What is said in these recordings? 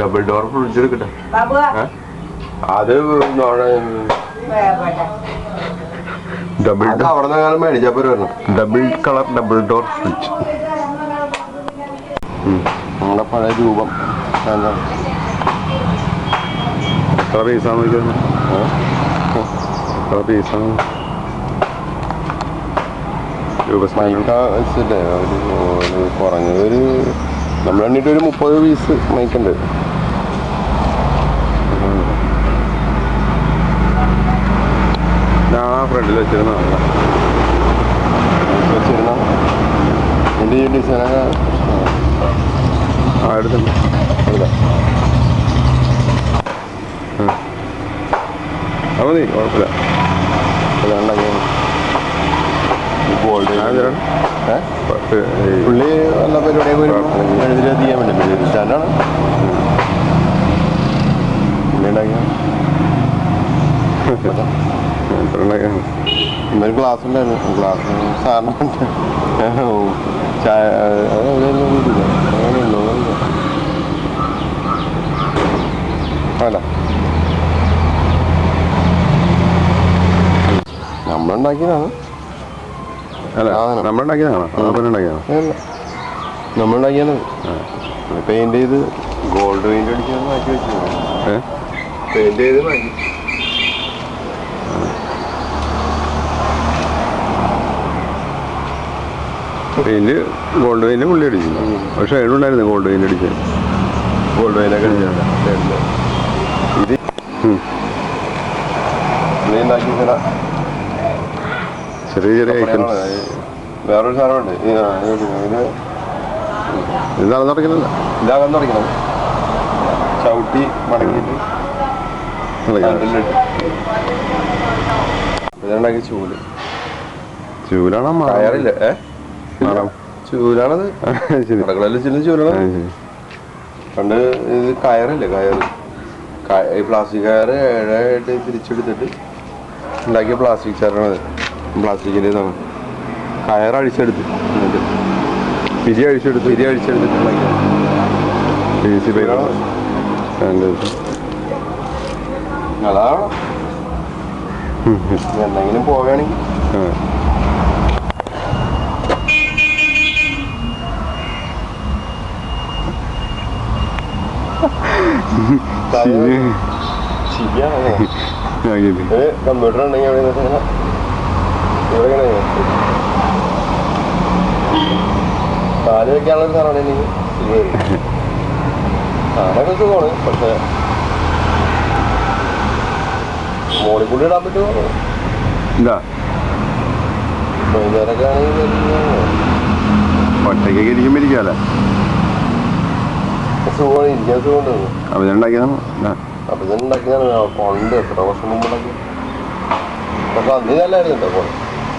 Double door fridge എടുക്കട്ടെ? അത് double അത് അവിടെ കാലം മേടിച്ചപ്പോ വരണം double colour double door fridge നമ്മുടെ പഴയ രൂപം? എത്ര പൈസാന്ന് നോക്കിയത് എത്ര പീസാണ് രൂപ കുറഞ്ഞത് ഒരു നമ്മൾ എണ്ണീട്ട് ഒരു മുപ്പത് പീസ് മൈക്കുണ്ട് ഞാൻ ആ ഫ്രണ്ടിൽ വെച്ചിരുന്നതാണ് വെച്ചിരുന്ന എന്റെ ഈ ഡിസൈനൊക്കെ ആ എടുത്തുണ്ട് അത് മതി കുഴപ്പമില്ല അതുകൊണ്ടാണ് ഗോൾഡ് ഞാൻ തരാം. ഏഹ് പത്ത് ഈ പുള്ളി നല്ല പരിപാടിയൊക്കെ വരുമ്പോൾ എഴുതി ചെയ്യാൻ വേണ്ടി സ്റ്റാൻഡാണ്. പുള്ളി ഉണ്ടാക്കിയ? എത്ര ഉണ്ടാക്കിയാണ്? ഇന്നൊരു ക്ലാസ് ഉണ്ടായിരുന്നു ക്ലാസ് സാറിന് ചായ അല്ല. നമ്മളുണ്ടാക്കിയതാണോ. നമ്മളുണ്ടാക്കിയാണ് പെയിന്റ് ചെയ്ത് ഗോൾഡ് പെയിന്റ് അടിച്ചാൽ മാറ്റി വെച്ചു. പെയിന്റ് ചെയ്ത് മാറ്റി. പെയിന്റ് ഗോൾഡ് പെയിന്റ് പുള്ളി അടിച്ചു. പക്ഷെ ഏടുണ്ടായിരുന്നു ഗോൾഡ് പെയിന്റ് അടിച്ച്. ഗോൾഡ് പെയിന്റൊക്കെ ഇത്. നീ ഉണ്ടാക്കി ചില ചെറിയ ചെറിയ ഐറ്റംസ് വേറൊരു സാധനമുണ്ട്. ഇതാണ് നടക്കുന്നില്ല ഇതാകാൻ തുടങ്ങണം ചവിട്ടി മടക്കിയിട്ട് ഇതുണ്ടാക്കി ചൂൽ. ചൂലാണോ കയറില്ല. ഏ? ചൂലാണത്. ശരി. കടകളെല്ലാം ചെല്ലും ചൂലാണ് പണ്ട് ഇത് കയറില്ലേ കയറ്. ഈ പ്ലാസ്റ്റിക് കയറ് ഏഴായിട്ട് തിരിച്ചെടുത്തിട്ട് ഉണ്ടാക്കിയ പ്ലാസ്റ്റിക് ചെയറാണത് പ്ലാസ്റ്റിക്കിന്റെ ഇതാണ്. കയറ് അഴിച്ചെടുത്ത്. എന്നിട്ട് പിരി അഴിച്ചെടുത്ത്. പിരി അഴിച്ചെടുത്തിട്ടുള്ള പി സി അതാണ് എന്തെങ്കിലും പോവുകയാണെങ്കിൽ. കമ്പ്യൂട്ടർ ഉണ്ടെങ്കിൽ കാൽ വെക്കാനുള്ള സാധനമാണ് എനിക്ക് സാധനമൊക്കെ സുഖമാണ് പക്ഷെ മോളിൽ കൂടി ഇടാൻ പറ്റുമോ? എന്താ? വൈകുന്നേരമൊക്കെ ആണെങ്കിൽ ഒറ്റയ്ക്കൊക്കെ ഇരിക്കുമ്പോൾ ഇരിക്കാല്ലേ? സുഖമാണ് ഇരിക്കാൻ സുഖമുണ്ട്. അപ്പം ഞാൻ ഉണ്ടാക്കിയതാണ്. ആ. അപ്പൊ ഇത് ഉണ്ടാക്കിയതാണ്. കൊണ്ട് എത്ര വർഷം മുമ്പ് ഉണ്ടാക്കി അപ്പൊ അന്ന് നല്ലായിരുന്നു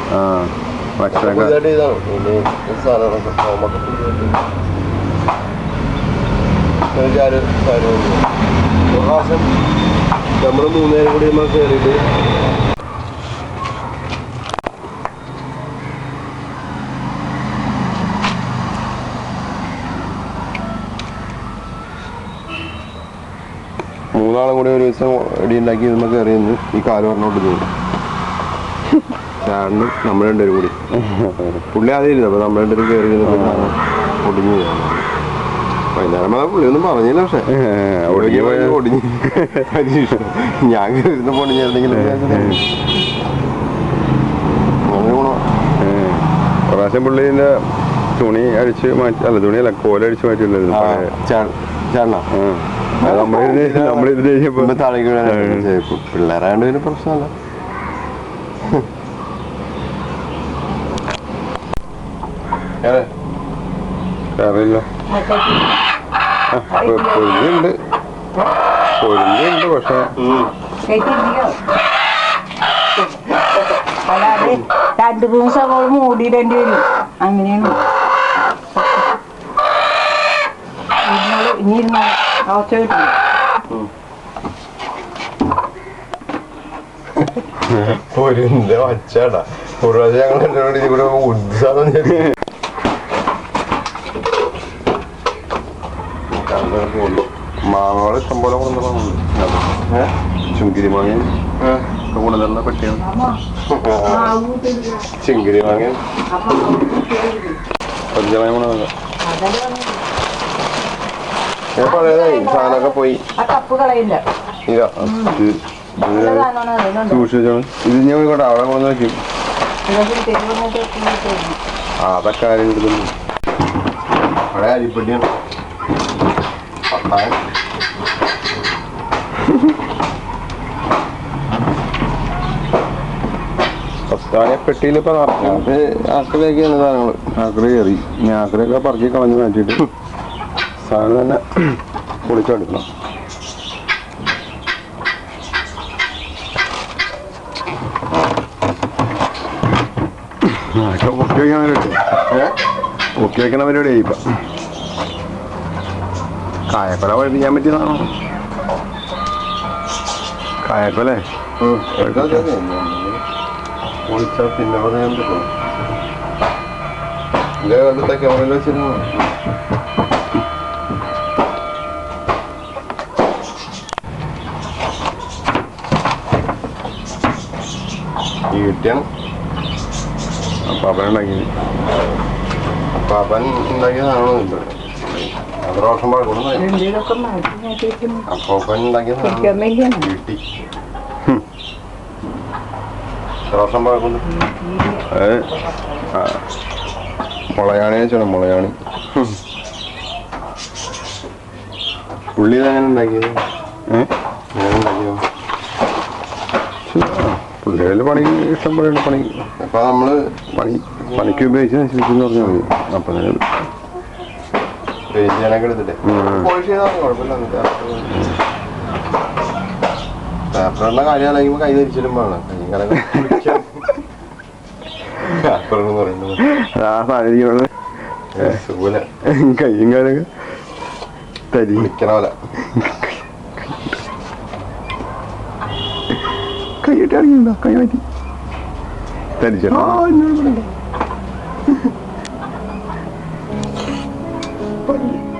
പുതിയതായിട്ട് ചെയ്താണ് ഇതിന്റെ സാധനങ്ങളൊക്കെ ഫോമൊക്കെ പുതിയതായിട്ട് ഒരു കാര്യം കാര്യമുണ്ട് ഒരു പ്രാവശ്യം നമ്മൾ മൂന്നുപേരും കൂടി നമ്മൾ കയറിയിട്ട് മൂന്നാളും കൂടി ഒരു ദിവസം ഇടി ഉണ്ടാക്കി നമുക്ക് അറിയുന്നു ഈ കാലം പറഞ്ഞോട്ട് പോയി നമ്മൾ രണ്ടുപേരും കൂടി. പുള്ളി ആദ്യം ഇരുന്നു അപ്പൊ നമ്മൾ രണ്ടുപേരും കയറി ഒടിഞ്ഞു. വൈകുന്നേരം പുള്ളി ഒന്നും പറഞ്ഞില്ല പക്ഷെ. ഒടിഞ്ഞു ഒടിഞ്ഞു. ഞാൻ കയറി ഇരുന്ന് പൊടിഞ്ഞായിരുന്നെങ്കിലും അങ്ങനെ ഗുണമാ. പ്രാവശ്യം പുള്ളിന്റെ തുണി അടിച്ച് മാറ്റി അല്ല തുണിയല്ല കോലടിച്ച് മാറ്റിയില്ലായിരുന്നു പിള്ളേരാണ്ട് പിന്നെ ചേ- ചേട്ടനാ ആ. അത് നമ്മളിരുന്ന് നമ്മളിരുന്ന് കഴിഞ്ഞപ്പോൾ ഇപ്പൊ താഴേക്ക് വീഴാൻ പിള്ളേരാണ്ട് പിന്നെ പ്രശ്നമല്ല പൊരുന്നുണ്ട് പൊരുന്നുണ്ട് പക്ഷെ. രണ്ടു മൂന്ന് സവോള മൂടിയിടേണ്ടി വരും. അങ്ങനെയാണ്. ഇനി അവസ്ഥ കിട്ടും വച്ചാടാ. ഒരു പ്രാവശ്യം ഞങ്ങൾ കൂടെ ഉത്സാഹം ചെയ്തു മാങ്ങകൾ ഇഷ്ടം പോലെ കൊണ്ടുവന്നു ചുങ്കിരി മാങ്ങയും കൊണ്ടുവന്ന പെട്ടിയാണ് ചിങ്കിരി മാങ്ങ പഞ്ചമായ പഴയതായി സാധനമൊക്കെ പോയി. ആ കപ്പ് കളയില്ല. ഇതാ സൂക്ഷിച്ചാണ് ഞാൻ പോയിക്കോട്ടെ അവിടെ കൊണ്ടു ആ അതൊക്കെ ആരും കിട്ടുന്നു പഴയ അരിപ്പട്ടിയാണ് ഇപ്പൊ നിറഞ്ഞു അത് ആക്രിയൊക്കെയാണ് സാധനങ്ങൾ ആക്രി കയറി. ഇനി ആക്രിയൊക്കെ പറക്കി കളഞ്ഞ് മാറ്റിയിട്ട് സാധനം തന്നെ പൊളിച്ചെടുക്കണം പൊക്കി വയ്ക്കാൻ പരിപാടി പൊക്കി വയ്ക്കണ പരിപാടി ഇപ്പൊ. കായക്കൊല പഠിപ്പിക്കാൻ പറ്റിയതാണോ കായക്കൊലേ പൊളിച്ചാൽ പിന്നെ പറയാൻ പറ്റുമോ ഇതേ ക്യാമറയിൽ വെച്ചിരുന്നു ഈ കിട്ടിയാണ് പാപ്പനുണ്ടാക്കി പാപ്പൻ ഉണ്ടാക്കിയ സാധനമാണ് ഇത് അത് ആ, മുളയാണി മുളയാണി. പുള്ളി ഇതെങ്ങനെ ഉണ്ടാക്കിയത്? ഏഹ് പണി ഇഷ്ടം പോലെയുണ്ട് പണി. അപ്പൊ നമ്മൾ പണി പണിക്ക് ഉപയോഗിച്ച് നശിപ്പിച്ചെന്ന് പറഞ്ഞാൽ മതി. അപ്പം തന്നെ പോളിഷ് ചെയ്താൽ കുഴപ്പമില്ല പേപ്പറിന്റെ കാര്യം കൈ ധരിച്ചിലും വേണം. പറയുന്നത് കയ്യും കാലൊക്കെ തരി. നിക്കണ പോലെ. കൈയിട്ട് ഇറങ്ങിയിട്ടുണ്ടോ? കൈ മാറ്റി. തരിച്ചോ? 多余